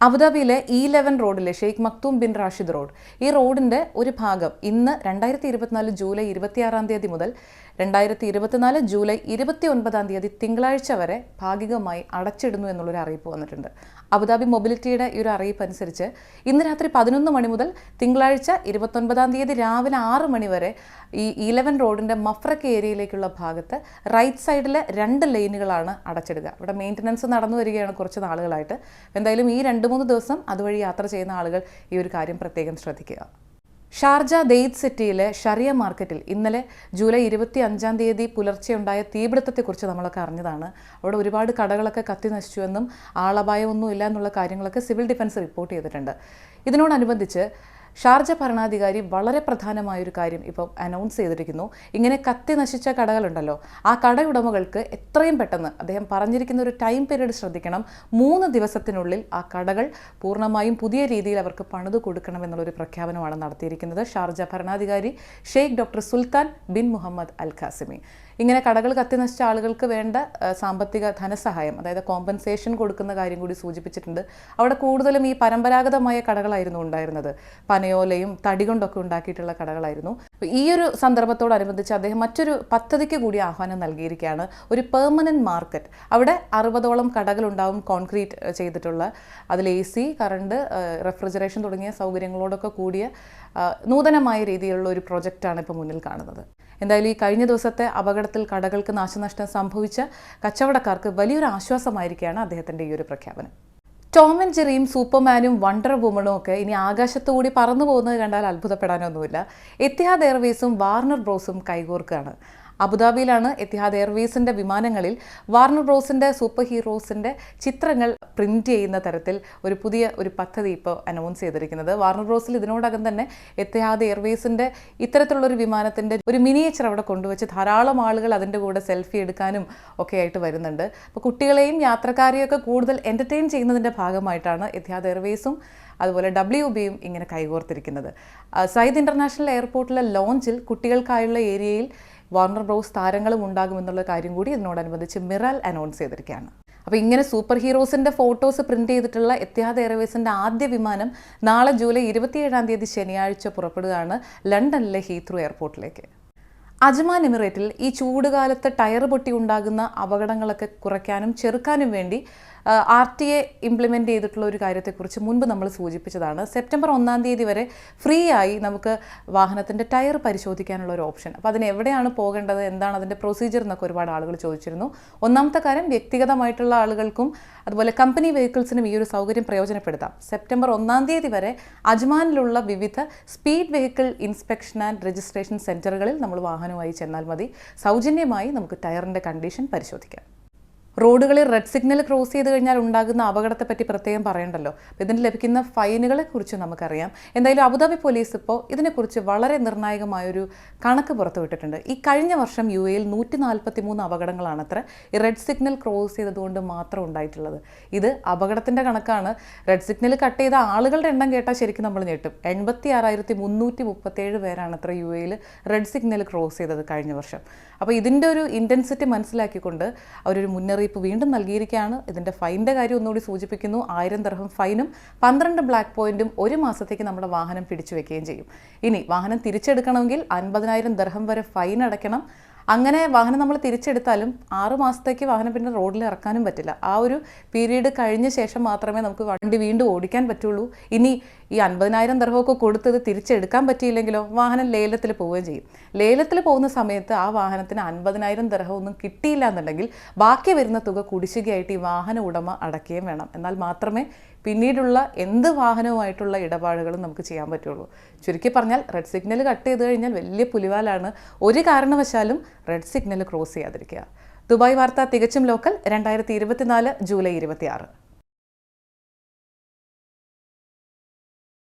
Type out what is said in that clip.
അബുദാബിയിലെ E eleven റോഡിലെ Sheikh Maktoum bin Rashid road. ഈ റോഡിന്റെ ഒരു ഭാഗം ഇന്ന് രണ്ടായിരത്തി ഇരുപത്തിനാല് ജൂലൈ ഇരുപത്തിയാറാം തീയതി മുതൽ രണ്ടായിരത്തി ഇരുപത്തിനാല് ജൂലൈ ഇരുപത്തി ഒൻപതാം തീയതി തിങ്കളാഴ്ച വരെ ഭാഗികമായി അടച്ചിടുന്നു എന്നുള്ളൊരു അറിയിപ്പ് വന്നിട്ടുണ്ട്. അബുദാബി മൊബിലിറ്റിയുടെ ഈ ഒരു അറിയിപ്പ് അനുസരിച്ച് ഇന്ന് രാത്രി പതിനൊന്ന് മണി മുതൽ തിങ്കളാഴ്ച ഇരുപത്തൊൻപതാം തീയതി രാവിലെ ആറ് മണി വരെ ഈ ഇലവൻ റോഡിന്റെ മഫ്രക്ക് ഏരിയയിലേക്കുള്ള ഭാഗത്ത് റൈറ്റ് സൈഡിലെ രണ്ട് ലൈനുകളാണ് അടച്ചിടുക. ഇവിടെ മെയിന്റനൻസ് നടന്നു വരികയാണ് കുറച്ച് നാളുകളായിട്ട്. എന്തായാലും ഈ രണ്ട് മൂന്ന് ദിവസം അതുവഴി യാത്ര ചെയ്യുന്ന ആളുകൾ ഈ ഒരു കാര്യം പ്രത്യേകം ശ്രദ്ധിക്കുക. ഷാർജ ദെയ്ദ് സിറ്റിയിലെ ഷറിയ മാർക്കറ്റിൽ ഇന്നലെ ജൂലൈ ഇരുപത്തി അഞ്ചാം തീയതി പുലർച്ചെ ഉണ്ടായ തീപിടുത്തത്തെക്കുറിച്ച് നമ്മളൊക്കെ അറിഞ്ഞതാണ്. അവിടെ ഒരുപാട് കടകളൊക്കെ കത്തി നശിച്ചുവെന്നും ആളപായമൊന്നും ഇല്ല എന്നുള്ള കാര്യങ്ങളൊക്കെ സിവിൽ ഡിഫൻസ് റിപ്പോർട്ട് ചെയ്തിട്ടുണ്ട്. ഇതിനോടനുബന്ധിച്ച് ഷാർജ ഭരണാധികാരി വളരെ പ്രധാനമായൊരു കാര്യം ഇപ്പോൾ അനൗൺസ് ചെയ്തിരിക്കുന്നു. ഇങ്ങനെ കത്തി നശിച്ച കടകളുണ്ടല്ലോ. ആ കടയുടമകൾക്ക് എത്രയും പെട്ടെന്ന് അദ്ദേഹം പറഞ്ഞിരിക്കുന്ന ഒരു ടൈം പീരീഡ് ശ്രദ്ധിക്കണം. മൂന്ന് ദിവസത്തിനുള്ളിൽ ആ കടകൾ പൂർണമായും പുതിയ രീതിയിൽ അവർക്ക് പണിത് കൊടുക്കണം എന്നുള്ളൊരു പ്രഖ്യാപനമാണ് നടത്തിയിരിക്കുന്നത് ഷാർജ ഭരണാധികാരി Sheikh doctor Sultan bin Muhammad al Qasimi ഇങ്ങനെ കടകൾ കത്തി നശിച്ച ആളുകൾക്ക് വേണ്ട സാമ്പത്തിക ധനസഹായം അതായത് കോമ്പൻസേഷൻ കൊടുക്കുന്ന കാര്യം കൂടി സൂചിപ്പിച്ചിട്ടുണ്ട്. അവിടെ കൂടുതലും ഈ പരമ്പരാഗതമായ കടകളായിരുന്നു ഉണ്ടായിരുന്നത്. പനയോലയും തടി കൊണ്ടൊക്കെ ഉണ്ടാക്കിയിട്ടുള്ള കടകളായിരുന്നു. ഈ ഒരു സന്ദർഭത്തോടനുബന്ധിച്ച് അദ്ദേഹം മറ്റൊരു പദ്ധതിക്ക് കൂടി ആഹ്വാനം നൽകിയിരിക്കുകയാണ്. ഒരു പെർമനന്റ് മാർക്കറ്റ് അവിടെ അറുപതോളം കടകളുണ്ടാവും കോൺക്രീറ്റ് ചെയ്തിട്ടുള്ള. അതിൽ എ സി കറണ്ട് റെഫ്രിജറേഷൻ തുടങ്ങിയ സൗകര്യങ്ങളോടൊക്കെ കൂടിയ നൂതനമായ രീതിയിലുള്ള ഒരു പ്രൊജക്റ്റാണ് ഇപ്പോൾ മുന്നിൽ കാണുന്നത്. എന്തായാലും ഈ കഴിഞ്ഞ ദിവസത്തെ അപകടത്തിൽ കടകൾക്ക് നാശനഷ്ടം സംഭവിച്ച കച്ചവടക്കാർക്ക് വലിയൊരു ആശ്വാസമായിരിക്കുകയാണ് അദ്ദേഹത്തിന്റെ ഈ ഒരു പ്രഖ്യാപനം. ടോം ആൻഡ് ജെറിയും സൂപ്പർമാനും വണ്ടർ വുമണും ഒക്കെ ഇനി ആകാശത്തുകൂടി പറന്നു പോകുന്നത് കണ്ടാൽ അത്ഭുതപ്പെടാനൊന്നുമില്ല. എത്തിഹാദ് എയർവേസും വാർണർ ബ്രോസും കൈകോർക്കുകയാണ്. അബുദാബിയിലാണ് എത്തിഹാദ് എയർവേസിന്റെ വിമാനങ്ങളിൽ വാർണർ ബ്രോസിന്റെ സൂപ്പർ ഹീറോസിന്റെ ചിത്രങ്ങൾ പ്രിന്റ് ചെയ്യുന്ന തരത്തിൽ ഒരു പുതിയ ഒരു പദ്ധതി ഇപ്പോൾ അനൗൺസ് ചെയ്തിരിക്കുന്നത്. വാർണർ ബ്രോസിൽ ഇതിനോടകം തന്നെ എത്തിഹാദ് എയർവേസിന്റെ ഇത്തരത്തിലുള്ള ഒരു വിമാനത്തിന്റെ ഒരു മിനിയേച്ചർ അവിടെ കൊണ്ടുവച്ച് ധാരാളം ആളുകൾ അതിന്റെ കൂടെ സെൽഫി എടുക്കാനും ഒക്കെ ആയിട്ട് വരുന്നുണ്ട്. അപ്പോൾ കുട്ടികളെയും യാത്രക്കാരെയൊക്കെ കൂടുതൽ എന്റർടൈൻ ചെയ്യുന്നതിന്റെ ഭാഗമായിട്ടാണ് എത്തിഹാദ് എയർവേസും അതുപോലെ ഡബ്ല്യു ബിയും ഇങ്ങനെ കൈകോർത്തിരിക്കുന്നത്. സയ്യിദ് ഇന്റർനാഷണൽ എയർപോർട്ടിലെ ലോഞ്ചിൽ കുട്ടികൾക്കായുള്ള ഏരിയയിൽ വാർണർ ബ്രോസ് താരങ്ങളും ഉണ്ടാകുമെന്നുള്ള കാര്യം കൂടി ഇതിനോടനുബന്ധിച്ച് മിറൽ അനൗൺസ് ചെയ്തിരിക്കുകയാണ്. അപ്പോൾ ഇങ്ങനെ സൂപ്പർ ഹീറോസിന്റെ ഫോട്ടോസ് പ്രിന്റ് ചെയ്തിട്ടുള്ള എത്തിഹാദ് എയർവേസിന്റെ ആദ്യ വിമാനം നാളെ ജൂലൈ ഇരുപത്തിയേഴാം തീയതി ശനിയാഴ്ച പുറപ്പെടുകയാണ് ലണ്ടനിലെ ഹീത്രൂ എയർപോർട്ടിലേക്ക് അജ്മാൻ എമിറേറ്റിൽ ഈ ചൂടുകാലത്ത് ടയർ പൊട്ടി ഉണ്ടാകുന്ന അപകടങ്ങളൊക്കെ കുറയ്ക്കാനും ചെറുക്കാനും വേണ്ടി ആർ ടി എ ഇംപ്ലിമെന്റ് ചെയ്തിട്ടുള്ള ഒരു കാര്യത്തെക്കുറിച്ച് മുൻപ് നമ്മൾ സൂചിപ്പിച്ചതാണ്. സെപ്റ്റംബർ ഒന്നാം തീയതി വരെ ഫ്രീ ആയി നമുക്ക് വാഹനത്തിന്റെ ടയർ പരിശോധിക്കാനുള്ള ഒരു ഓപ്ഷൻ. അപ്പോൾ അതിന് എവിടെയാണ് പോകേണ്ടത്? എന്താണ് അതിന്റെ പ്രൊസീജിയർ എന്നൊക്കെ ഒരുപാട് ആളുകൾ ചോദിച്ചിരുന്നു. ഒന്നാമത്തെ കാര്യം വ്യക്തിഗതമായിട്ടുള്ള ആളുകൾക്കും അതുപോലെ കമ്പനി വെഹിക്കിൾസിനും ഈ ഒരു സൗകര്യം പ്രയോജനപ്പെടുത്താം. സെപ്റ്റംബർ ഒന്നാം തീയതി വരെ അജ്മാനിലുള്ള വിവിധ speed vehicle inspection and registration സെന്ററുകളിൽ നമ്മൾ വാഹനവുമായി ചെന്നാൽ മതി. സൗജന്യമായി നമുക്ക് ടയറിന്റെ കണ്ടീഷൻ പരിശോധിക്കാം. റോഡുകളിൽ റെഡ് സിഗ്നൽ ക്രോസ് ചെയ്ത് കഴിഞ്ഞാൽ ഉണ്ടാകുന്ന അപകടത്തെ പറ്റി പ്രത്യേകം പറയണ്ടല്ലോ. ഇതിന് ലഭിക്കുന്ന ഫൈനുകളെ കുറിച്ച് നമുക്കറിയാം. എന്തായാലും അബുദാബി പോലീസ് ഇപ്പോൾ ഇതിനെക്കുറിച്ച് വളരെ നിർണായകമായൊരു കണക്ക് പുറത്തുവിട്ടിട്ടുണ്ട്. ഈ കഴിഞ്ഞ വർഷം യു എയിൽ നൂറ്റി നാൽപ്പത്തി മൂന്ന് അപകടങ്ങളാണ് അത്ര ഈ റെഡ് സിഗ്നൽ ക്രോസ് ചെയ്തതുകൊണ്ട് മാത്രം ഉണ്ടായിട്ടുള്ളത്. ഇത് അപകടത്തിന്റെ കണക്കാണ്. റെഡ് സിഗ്നൽ കട്ട് ചെയ്ത ആളുകളുടെ എണ്ണം കേട്ടാൽ ശരിക്കും നമ്മൾ ഞെട്ടും. എൺപത്തി ആറായിരത്തി മുന്നൂറ്റി മുപ്പത്തേഴ് പേരാണ് അത്ര യു എയിൽ റെഡ് സിഗ്നൽ ക്രോസ് ചെയ്തത് കഴിഞ്ഞ വർഷം. അപ്പോൾ ഇതിന്റെ ഒരു ഇന്റൻസിറ്റി മനസ്സിലാക്കിക്കൊണ്ട് അവരൊരു മുന്നറിയിപ്പ് വീണ്ടും നൽകിയിരിക്കുകയാണ്. ഇതിന്റെ ഫൈന്റെ കാര്യം ഒന്നുകൂടി സൂചിപ്പിക്കുന്നു. ആയിരം ദർഹം ഫൈനും പന്ത്രണ്ട് ബ്ലാക്ക് പോയിന്റും ഒരു മാസത്തേക്ക് നമ്മുടെ വാഹനം പിടിച്ചു വെക്കുകയും ചെയ്യും. ഇനി വാഹനം തിരിച്ചെടുക്കണമെങ്കിൽ അൻപതിനായിരം ദർഹം വരെ ഫൈൻ അടയ്ക്കണം. അങ്ങനെ വാഹനം നമ്മൾ തിരിച്ചെടുത്താലും ആറ് മാസത്തേക്ക് വാഹനം പിന്നെ റോഡിൽ ഇറക്കാനും പറ്റില്ല. ആ ഒരു പീരീഡ് കഴിഞ്ഞ ശേഷം മാത്രമേ നമുക്ക് വണ്ടി വീണ്ടും ഓടിക്കാൻ പറ്റുള്ളൂ. ഇനി ഈ അൻപതിനായിരം ദർഹമൊക്കെ കൊടുത്തത് തിരിച്ചെടുക്കാൻ പറ്റിയില്ലെങ്കിലോ വാഹനം ലേലത്തിൽ പോവുകയും ചെയ്യും. ലേലത്തിൽ പോകുന്ന സമയത്ത് ആ വാഹനത്തിന് അൻപതിനായിരം ദർഹമൊന്നും കിട്ടിയില്ല എന്നുണ്ടെങ്കിൽ ബാക്കി വരുന്ന തുക കുടിശ്ശികയായിട്ട് ഈ വാഹന ഉടമ അടയ്ക്കുകയും വേണം. എന്നാൽ മാത്രമേ പിന്നീടുള്ള എന്ത് വാഹനവുമായിട്ടുള്ള ഇടപാടുകളും നമുക്ക് ചെയ്യാൻ പറ്റുള്ളൂ. ചുരുക്കി പറഞ്ഞാൽ റെഡ് സിഗ്നൽ കട്ട് ചെയ്ത് കഴിഞ്ഞാൽ വലിയ പുലിവാലാണ്. ഒരു കാരണവശാലും റെഡ് സിഗ്നൽ ക്രോസ് ചെയ്യാതിരിക്കുക. ദുബായ് വാർത്ത തികച്ചും ലോക്കൽ രണ്ടായിരത്തി ഇരുപത്തിനാല് ജൂലൈ ഇരുപത്തിയാറ്.